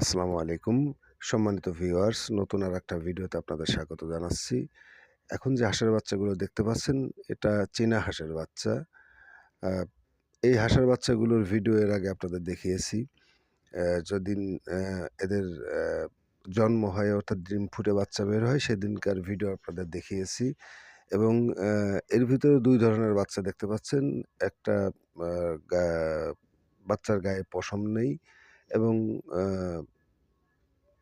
আসসালামু আলাইকুম। সম্মানিত ভিউয়ার্স নতুন আর একটা ভিডিওতে আপনাদের স্বাগত জানাচ্ছি। এখন যে হাঁসের বাচ্চাগুলো দেখতে পাচ্ছেন এটা চীনা হাঁসের বাচ্চা। এই হাঁসের বাচ্চাগুলোর ভিডিও এর আগে আপনাদের দেখিয়েছি। আহ, এদের জন্ম হয় অর্থাৎ ডিম ফুটে বাচ্চা বের হয় সেদিনকার ভিডিও আপনাদের দেখিয়েছি। এবং এর ভিতরে দুই ধরনের বাচ্চা দেখতে পাচ্ছেন। একটা বাচ্চার গায়ে পশম নেই এবং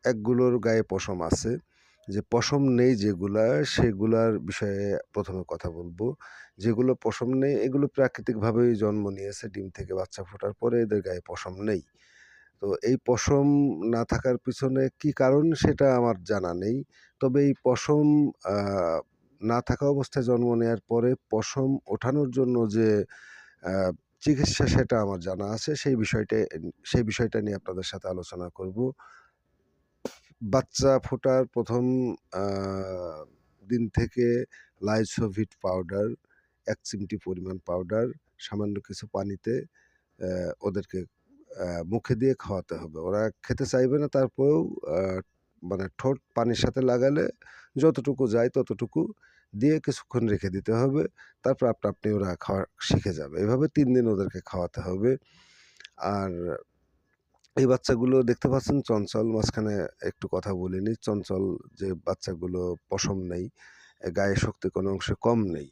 একগুলোর গায়ে পশম আছে। যে পশম নেই যেগুলা, সেগুলার বিষয়ে প্রথমে কথা বলব। যেগুলো পশম নেই, এগুলো প্রাকৃতিকভাবেই জন্ম নিয়েছে ডিম থেকে বাচ্চা ফোটার পরে এদের গায়ে পশম নেই। তো এই পশম না থাকার পিছনে কি কারণ সেটা আমার জানা নেই। তবে এই পশম না থাকা অবস্থায় জন্ম নেওয়ার পরে পশম ওঠানোর জন্য যে চিকিৎসা সেটা আমার জানা আছে, সেই বিষয়টা সেই বিষয়টা নিয়ে আপনাদের সাথে আলোচনা করব। বাচ্চা ফোটার প্রথম দিন থেকে লাইসোভিট পাউডার, এক চিমটি পরিমাণ পাউডার, সামান্য কিছু পানিতে ওদেরকে মুখে দিয়ে খাওয়াতে হবে। ওরা খেতে চাইবে না, তারপরেও মানে ঠোঁট পানির সাথে লাগালে যতটুকু যায় ততটুকু দিয়ে কিছুক্ষণ রেখে দিতে হবে। তারপর আপনা, আপনি ওরা খাওয়া শিখে যাবে। এভাবে তিন দিন ওদেরকে খাওয়াতে হবে। আর এই বাচ্চাগুলো দেখতে পাচ্ছেন, চঞ্চল, মাঝখানে একটু কথা বলিনি। চঞ্চল যে বাচ্চাগুলো পশম নেই, গায়ে শক্তি কোনো অংশে কম নেই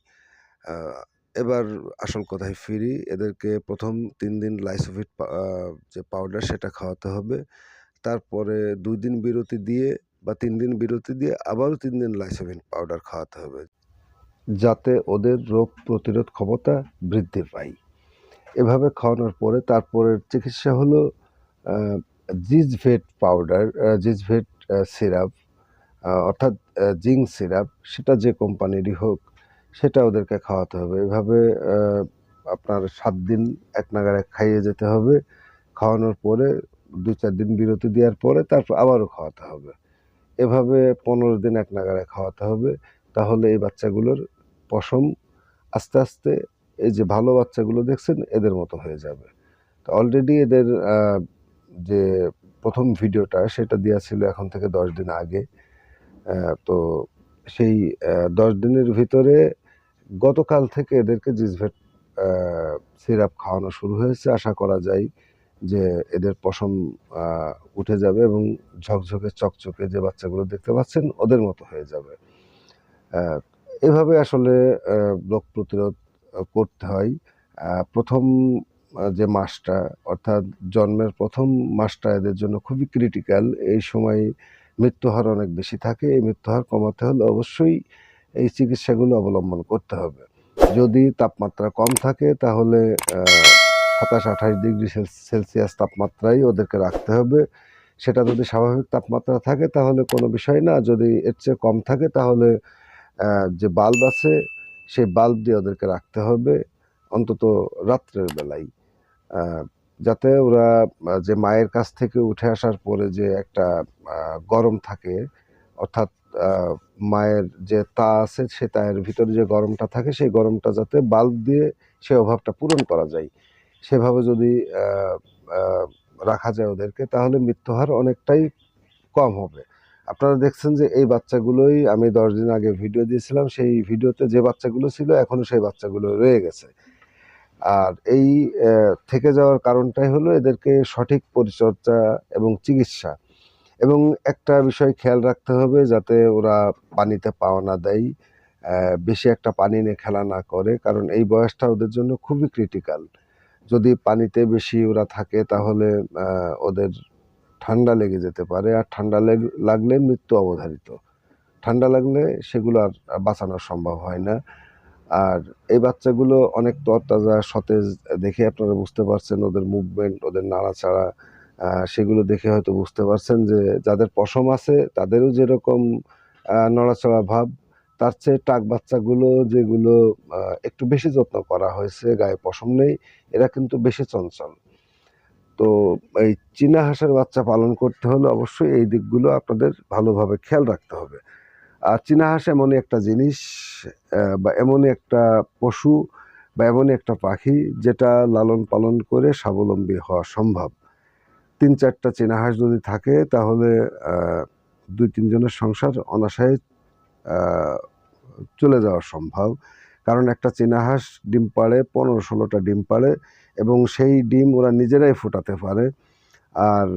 এবার আসল কথায় ফিরি। এদেরকে প্রথম তিন দিন লাইসোভিট যে পাউডার সেটা খাওয়াতে হবে। তারপরে দুই দিন বিরতি দিয়ে বা তিন দিন বিরতি দিয়ে আবারও তিন দিন লাইসোভিট পাউডার খাওয়াতে হবে, যাতে ওদের রোগ প্রতিরোধ ক্ষমতা বৃদ্ধি পায়। এভাবে খাওয়ানোর পরে তারপরের চিকিৎসা হলো জিজভেট পাউডার জিজভেট সিরাপ অর্থাৎ জিঙ্ক সিরাপ, সেটা যে কোম্পানিরই হোক, সেটা ওদেরকে খাওয়াতে হবে। এভাবে আপনার সাত দিন এক নাগারে খাইয়ে যেতে হবে। খাওয়ানোর পরে দু চার দিন বিরতি দেওয়ার পরে তারপর আবারও খাওয়াতে হবে। এভাবে পনেরো দিন এক নাগারে খাওয়াতে হবে, তাহলে এই বাচ্চাগুলোর পশম আস্তে আস্তে এই যে ভালো বাচ্চাগুলো দেখছেন, এদের মতো হয়ে যাবে। তো অলরেডি এদের যে প্রথম ভিডিওটা সেটা দেওয়া ছিল এখন থেকে দশ দিন আগে। তো সেই দশ দিনের ভিতরে গতকাল থেকে এদেরকে জিসভেট সিরাপ খাওয়ানো শুরু হয়েছে। আশা করা যায় যে এদের পশম উঠে যাবে এবং ঝকঝকে, চকচকে যে বাচ্চাগুলো দেখতে পাচ্ছেন ওদের মতো হয়ে যাবে। এভাবে আসলে রোগ প্রতিরোধ করতে হয়। প্রথম যে মাসটা, অর্থাৎ জন্মের প্রথম মাসটা এদের জন্য খুবই ক্রিটিক্যাল এই সময় মৃত্যুহার অনেক বেশি থাকে, এই মৃত্যুহার কমাতে হলে অবশ্যই এই চিকিৎসাগুলো অবলম্বন করতে হবে। যদি তাপমাত্রা কম থাকে তাহলে সাতাশ আঠাশ ডিগ্রি সেলসিয়াস তাপমাত্রায় ওদেরকে রাখতে হবে। সেটা যদি স্বাভাবিক তাপমাত্রা থাকে তাহলে কোনো বিষয় না। যদি এর চেয়ে কম থাকে তাহলে যে বাল্ব আছে, সেই বাল্ব দিয়ে ওদেরকে রাখতে হবে অন্তত রাত্রের বেলায় যাতে ওরা যে মায়ের কাছ থেকে উঠে আসার পরে যে একটা গরম থাকে, অর্থাৎ মায়ের যে তা আছে, সে তায়ের ভিতরে যে গরমটা থাকে, সেই গরমটা যাতে বাল্ব দিয়ে সে অভাবটা পূরণ করা যায়। সেভাবে যদি রাখা যায় ওদেরকে, তাহলে মৃত্যু হার অনেকটাই কম হবে। আপনারা দেখছেন যে এই বাচ্চাগুলোই, আমি দশ দিন আগে ভিডিও দিয়েছিলাম, সেই ভিডিওতে যে বাচ্চাগুলো ছিল এখনও সেই বাচ্চাগুলো রয়ে গেছে। আর এই থেকে যাওয়ার কারণটাই হলো এদেরকে সঠিক পরিচর্যা এবং চিকিৎসা। এবং একটা বিষয় খেয়াল রাখতে হবে, যাতে ওরা পানিতে পাওয়া না দেয় বেশি একটা পানি নিয়ে খেলা না করে, কারণ এই বয়সটা ওদের জন্য খুবই ক্রিটিক্যাল। যদি পানিতে বেশি ওরা থাকে, তাহলে ওদের ঠান্ডা লেগে যেতে পারে। আর ঠান্ডা লেগ- লাগলে মৃত্যু অবধারিত। ঠান্ডা লাগলে সেগুলো আর বাঁচানো সম্ভব হয় না। আর এই বাচ্চাগুলো অনেক তরতাজা, সতেজ, দেখে আপনারা বুঝতে পারছেন ওদের মুভমেন্ট ওদের নাড়াচাড়া সেগুলো দেখে হয়তো বুঝতে পারছেন যে, যাদের পশম আছে, তাদেরও যেরকম নড়াচড়া ভাব তার চেয়ে টাক বাচ্চাগুলো যেগুলো একটু বেশি যত্ন করা হয়েছে, গায়ে পশম নেই, এরা কিন্তু বেশি চঞ্চল। তো এই চীনা হাঁসের বাচ্চা পালন করতে হলে অবশ্যই এই দিকগুলো আপনাদের ভালোভাবে খেয়াল রাখতে হবে। আর চীনা হাঁস এমনই একটা জিনিস বা এমনই একটা পশু, বা এমনই একটা পাখি যেটা লালন পালন করে স্বাবলম্বী হওয়া সম্ভব। তিন চারটা চীনা হাঁস যদি থাকে তাহলে দুই তিনজনের সংসার অনাশায় চলে যাওয়া সম্ভব। কারণ একটা চীনা হাঁস ডিম পাড়ে, পনেরো ষোলোটা ডিম পাড়ে এবং সেই ডিম ওরা নিজেরাই ফোটাতে পারে। আর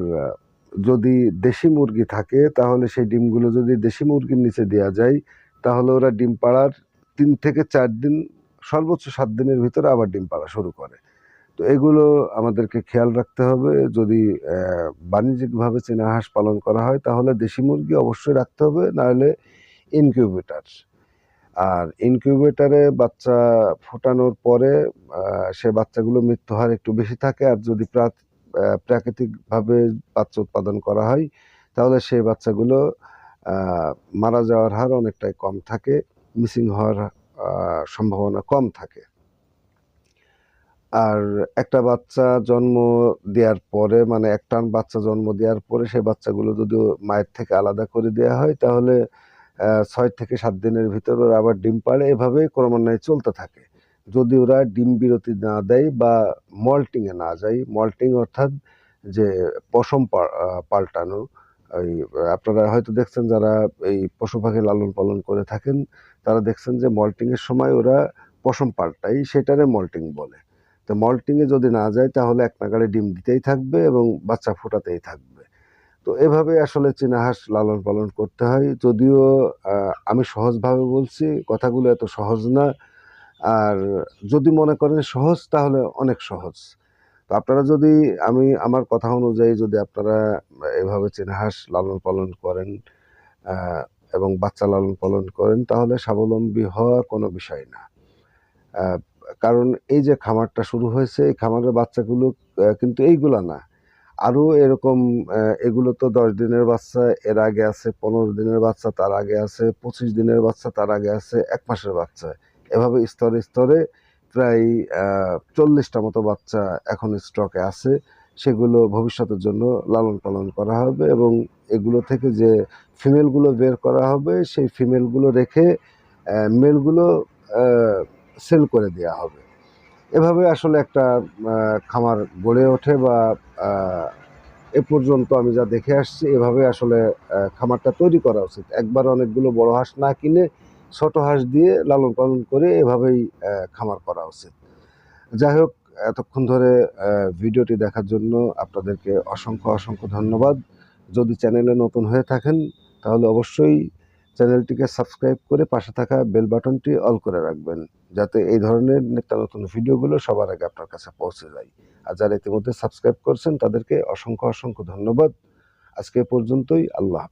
যদি দেশি মুরগি থাকে, তাহলে সেই ডিমগুলো যদি দেশি মুরগির নিচে দেওয়া যায়, তাহলে ওরা ডিম পাড়ার তিন থেকে চার দিন, সর্বোচ্চ সাত দিনের ভিতরে আবার ডিম পাড়া শুরু করে। তো এগুলো আমাদেরকে খেয়াল রাখতে হবে। যদি বাণিজ্যিকভাবে চীনা হাঁস পালন করা হয়, তাহলে দেশি মুরগি অবশ্যই রাখতে হবে। নাহলে ইনকিউবেটার আর ইনকিউবেটারে বাচ্চা ফোটানোর পরে সে বাচ্চাগুলো মৃত্যু হার একটু বেশি থাকে। আর যদি প্রাকৃতিকভাবে বাচ্চা উৎপাদন করা হয়, তাহলে সেই বাচ্চাগুলো মারা যাওয়ার হার অনেকটাই কম থাকে। মিসিং হওয়ার সম্ভাবনা কম থাকে। আর একটা বাচ্চা জন্ম দেওয়ার পরে মানে একটা বাচ্চা জন্ম দেওয়ার পরে সেই বাচ্চাগুলো যদি মায়ের থেকে আলাদা করে দেওয়া হয়, তাহলে ছয় থেকে সাত দিনের ভিতর ওরা আবার ডিম পাড়ে। এভাবে ক্রমান্বয়ে চলতে থাকে। যদি ওরা ডিম বিরতি না দেয় বা মল্টিংয়ে না যায়, মল্টিং অর্থাৎ যে পশম পাল্টানো ওই আপনারা হয়তো দেখছেন যারা এই পশু পাখি লালন পালন করে থাকেন, তারা দেখছেন যে মল্টিংয়ের সময় ওরা পশম পাল্টায়, সেটারে মল্টিং বলে। তো মল্টিংয়ে যদি না যায়, তাহলে এক নাগাড়ে ডিম দিতেই থাকবে এবং বাচ্চা ফোটাতেই থাকবে। তো এভাবে আসলে চীনা হাঁস লালন পালন করতে হয়। যদিও আমি সহজভাবে বলছি, কথাগুলো এত সহজ না। আর যদি মনে করেন সহজ, তাহলে অনেক সহজ। তো আপনারা যদি, আমি আমার কথা অনুযায়ী যদি আপনারা এভাবে চীনা হাঁস লালন পালন করেন এবং বাচ্চা লালন পালন করেন, তাহলে স্বাবলম্বী হওয়া কোনো বিষয় না। কারণ এই যে খামারটা শুরু হয়েছে, এই খামারের বাচ্চাগুলো কিন্তু এইগুলা না। আরও এরকম এগুলো তো দশ দিনের বাচ্চা, এর আগে আছে পনেরো দিনের বাচ্চা, তার আগে আছে পঁচিশ দিনের বাচ্চা, তার আগে আছে এক মাসের বাচ্চা। এভাবে স্তরে স্তরে প্রায় চল্লিশটা মতো বাচ্চা এখন স্টকে আছে। সেগুলো ভবিষ্যতের জন্য লালন পালন করা হবে এবং এগুলো থেকে যে ফিমেলগুলো বের করা হবে, সেই ফিমেলগুলো রেখে মেলগুলো সেল করে দেওয়া হবে। এভাবে আসলে একটা খামার গড়ে ওঠে বা এ পর্যন্ত আমি যা দেখে আসছি, এভাবে আসলে খামারটা তৈরি করা উচিত। একবার অনেকগুলো বড় হাঁস না কিনে ছোট হাঁস দিয়ে লালন পালন করে এভাবেই খামার করা উচিত। যাই হোক, এতক্ষণ ধরে ভিডিওটি দেখার জন্য আপনাদেরকে অসংখ্য অসংখ্য ধন্যবাদ। যদি চ্যানেলে নতুন হয়ে থাকেন, তাহলে অবশ্যই চ্যানেলটিকে সাবস্ক্রাইব করে পাশে থাকা বেল বাটনটি অল করে রাখবেন, যাতে এই ধরনের নিত্য নতুন ভিডিওগুলো সবার আগে আপনার কাছে পৌঁছে যায়। আর যারা ইতিমধ্যে সাবস্ক্রাইব করছেন, তাদেরকে অসংখ্য অসংখ্য ধন্যবাদ। আজকে পর্যন্তই, আল্লাহ